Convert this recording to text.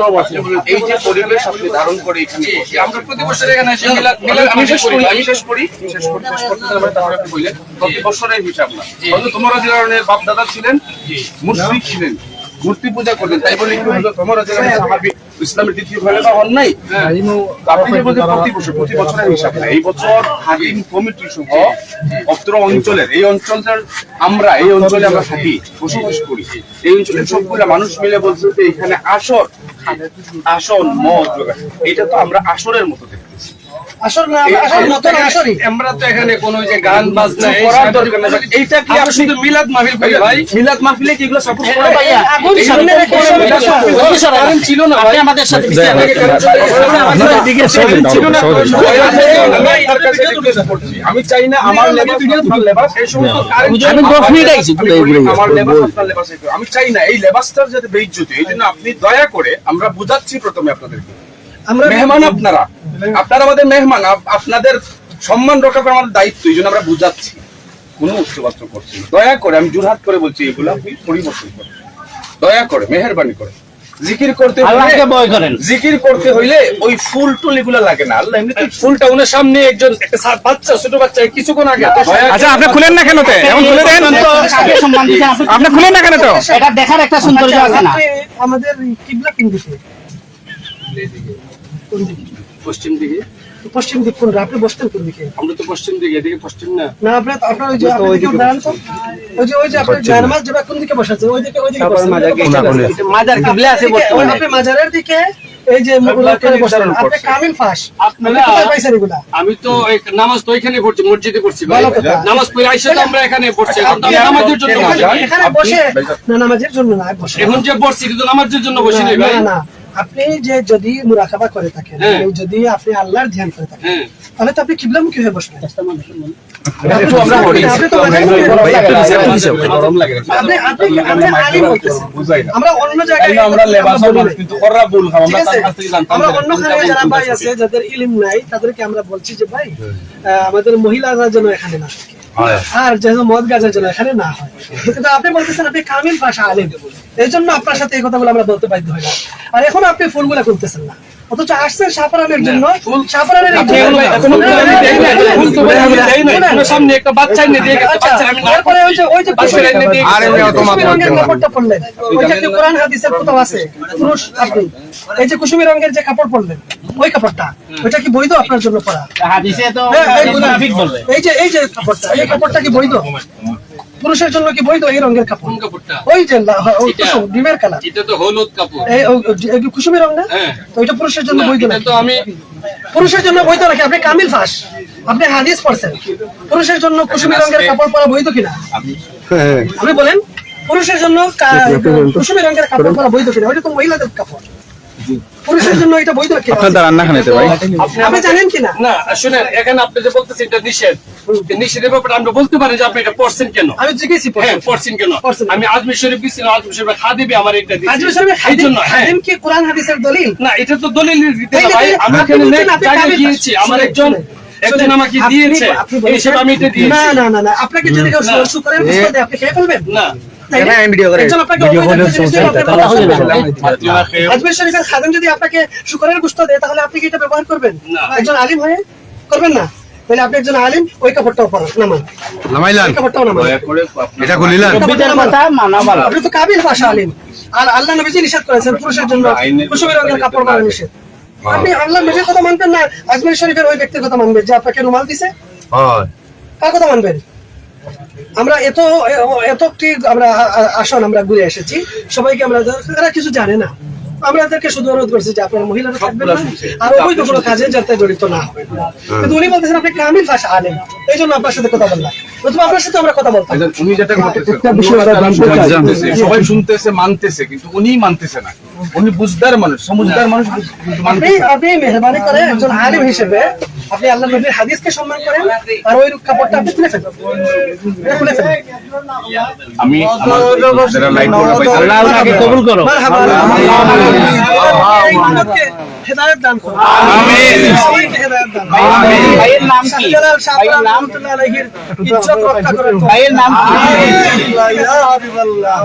সব আছে। এই যে পরিবেশ আপনি ধারণ করে এখানে আমরা প্রতি বছর এখানে এসে মিলাদ মিলাদ আমি আমি শেষ শেষ করি করি আমি শেষ করি শেষ করতে শেষ করতে তারপরে তারপরে আপনি বললেন প্রতি বছরের হিসাব না। হয়তো তোমার ধরনের বাপ দাদা ছিলেন মুশরিক ছিলেন মূর্তি পূজা করলেন। তাই বলে কি হলো তোমার ইসলামের দ্বিতীয় খলিফা হন নাই তো আপনি যে বলছেন প্রতি বছর প্রতি বছরের হিসাব না। এই বছর হাকিম কমিটি সহ অত্র অঞ্চলের এই অঞ্চলটার আমরা এই অঞ্চলে আমরা থাকি বসবাস করি। এই অঞ্চলের সবগুলা মানুষ মিলে বলছে যে এখানে আসর আসন মদ এটা তো আমরা আসরের মতো দেখতেছি। আসল না আসল মতো না আসলই আমরা তো এখানে কোনো যে গান বাজনা এই করার সব- দরকার নেই। এইটা কি আপনি শুধু মিলাদ মাহফিল করি ভাই মিলাদ মাহফিলে কি এগুলো সাপোর্ট করে ভাইয়া, আগুন সামনে রেখে সব এটা সব ওই কারণ ছিল না ভাই আমাদের সাথে আমি চাই না আমার লেবাস আপনার লেবাস এই সমস্ত আমি দশ মিনিট আইছি, আমার লেবাস আপনার লেবাস আমি চাই না এই লেবাসটার যাতে বেইজ্জতি এই জন্য আপনি দয়া করে আমরা বুঝাচ্ছি প্রথমে আপনাদেরকে মেহমান আপনারা। আপনারা আমাদের মেহমান আপনাদের সম্মান রক্ষা করা আমাদের দায়িত্ব এই জন্য আমরা বুঝাচ্ছি। কোনো উচ্চবাচ্য করছি না। দয়া করে আমি জোরহাত করে বলছি এগুলো আপনি পরিবর্তন করেন। দয়া করে মেহরবানি করে জিকির করতে হইলে- আল্লাহকে ভয় করেন। জিকির করতে হইলে ওই ফুল টুল এগুলো লাগে না। আল্লাহ এমনিতে ফুলটা ওনার সামনে একজন একটা বাচ্চা ছোট বাচ্চা কিছুক্ষণ আগে। আচ্ছা আপনি খুলেন না কেন তে? এখন খুলে দেন। আপনি আপনি খুলেন না কেন তো? এটা দেখার একটা সৌন্দর্য আছে না। আমাদের কিবলা কোন দিকে কোন দিকে? পশ্চিম দিকে। পশ্চিম দিক কোন আপনি বসতেন কোন দিকে? আমরা তো পশ্চিম দিকে এদিকে পশ্চিম না। না আপনার আপনার ওই যে আপনি দিকে দাঁড়ান তো ওই যে ওই যে আপনার জানামাজ যেটা কোন দিকে ওই দিকে ওই দিকে। মাজার কিবলা আছে। ওই বর্তমানে আপনি মাজারের দিকে এই যে আপনি কামিল ফাঁস। আপনি আপনারা- কোথায় পাইছেন এগুলা? আমি তো নামাজ তো এখানে পড়ছি মসজিদে পড়ছি ভাই। নামাজ পড়ে আইসা তো আমরা এখানে পড়ছি। এখন তো নামাজের জন্য এখানে- বসে না নামাজের জন্য না বসে এখন যে পড়ছি কিন্তু নামাজের জন্য বসি না না। আপনি যে যদি মুরাকাবা করে থাকেন হ্যাঁ। যদি আপনি আল্লাহর ধ্যান করে থাকেন হ্যাঁ। তাহলে তো আপনি কিবলামুখী হয়ে বসবেন। আমরা অন্য জায়গায় আমরা বলি। অন্য যারা ভাই আছে যাদের ইলিম নাই তাদেরকে আমরা বলছি যে ভাই আমাদের মহিলারা যেন এখানে না আর যেন মদ গাজার জন্য এখানে না হয়। কিন্তু আপনি বলতেছেন আপনি কামিল ভাষা আলিম। এই জন্য আপনার সাথে এই কথা কথাগুলো আমরা বলতে বাধ্য হই না। আর এখন আপনি ফুলগুলা করতেছেন না। অথচ আসছেন সাফারানের জন্য। সাফারানের সামনে একটা বাচ্চা এনে দিয়ে গেছে, আচ্ছা, বাচ্চা আমি না তারপরে ওই যে ওই যে বাচ্চা এনে দিয়ে গেছে। আরে মেয়ে তো কুসুমি রঙের কাপড়টা পরলেন। ওইটা কি কোরআন হাদিসের কোথাও আছে পুরুষ আপনি। এই যে কুসুমি রঙের যে কাপড় পরলেন ওই কাপড়টা ওইটা কি বৈধ আপনার জন্য পরা? হাদিসে তো হ্যাঁ, এই যে এই যে কাপড়টা এই কাপড়টা কি বৈধ? পুরুষের জন্য কি বৈধ এই রঙের কাপড়? ওই যে লা- ওই এটা? কুসুম ডিমের কালার। এটা তো হলুদ কাপড়। এই ও- ও- এই কি কুসুমি রং না? হ্যাঁ। তো ওইটা পুরুষের জন্য বই বৈধ এটা তো আমি পুরুষের জন্য বৈধ নাকি? আপনি কামিল ফাঁস। আপনি হাদিস পড়ছেন। পুরুষের জন্য কুসুমি রঙের কাপড় পরা বৈধ কিনা? আপনি বলেন পুরুষের জন্য কুসুমী কুসুমি রঙের কাপড় পরা বৈধ কিনা? ওইটা তো মহিলাদের কাপড়। পুরুষের জন্য এটা বৈধ কিনা আপনার দ্বারা রান্না খানেতে ভাই? আপনি জানেন কিনা? না শুনেন এখানে আপনি যে বলতেছেন এটা নিষেধ। নিষেধের ব্যাপারে আমরা বলতে পারি যে আপনি এটা পড়ছেন কেন? আমি জিজ্ঞেসি হ্যাঁ পড়ছেন কেন? আমি আজমির শরীফ গেছিলাম আজমির শরীফ খাদিবে আমার এটা খাদিম হ্যাঁ। খাদিম কি কোরআন হাদিসের দলিল? না এটা তো দলিল দিতে এই না যে ভাই আমি এখানে নেক আপনি জায়গা কাবিল গিয়েছি আমার একজন একজন আমাকে দিয়েছে এই হিসেবে আমি এটা দিয়েছি। না না না না আপনাকে যদি কেউ না। শুকরের আপনি খেয়ে ফেলবেন? না। আপনি কথা বলবেন। আজমির শরীফের খাদেম যদি আপনাকে শুকরের গোশত দেয় তাহলে আপনি কি এটা ব্যবহার করবেন? একজন আলিম হয়ে করবেন না? তাহলে আপনি একজন আলিম ওই কাপড়টাও পরান নামান। নামাইলান। কাপড়টাও নামান। দয়া করে আপনার- এটা খুলিলান বিটার কথা আপনি তো কাবিল ভাষা আলিম। আর আল্লাহ নবীজি নিষেধ করেছেন পুরুষের জন্য কুসুমি রঙের কাপড় পরা নিষেধ। আপনি আল্লাহ নবীর কথা মানবেন না আজমের শরীফের ওই ব্যক্তির কথা মানবেন যে আপনাকে রুমাল দিছে? কার কথা মানবেন? আমরা এত এত একটি আমরা আসন আমরা ঘুরে এসেছি সবাইকে আমরা এরা কিছু জানে না। আমরা এদেরকে শুধু অনুরোধ করছি যে আপনার মহিলারা থাকবেন না আর অবৈধ কোনো কাজে যাতে জড়িত না হবে কিন্তু উনি বলতেছেন আপনি কামিল ভাষা আলেন এই জন্য আপনার সাথে কথা বললাম। প্রথমে আপনার সাথে আমরা কথা বলতাম। উনি যেটা। শুনতেছে, সবাই শুনতেছে মানতেছে কিন্তু উনি মানতেছে না। উনি বুঝদার মানুষ সমুজদার মানুষ আপনি না। মেহরবানি করে একজন আলিম হিসেবে আপনি আল্লাহ নবীর হাদিসকে সম্মান করেন আর ওই কাপড়টা আপনি খুলে ফেলেন খুলে ফেলেন আমি যারা লাইন করে আল্লাহ ওনাকে কবুল করো হেদায়েত দান হেদায়েত দান করুন। ভাইয়ের নাম কি শাহ ভাইয়ের নাম রহমতুল্লাহ আলাইহির ইজ্জত রক্ষা করেন ভাইয়ের নাম কি ইয়া হাবিবাল্লাহ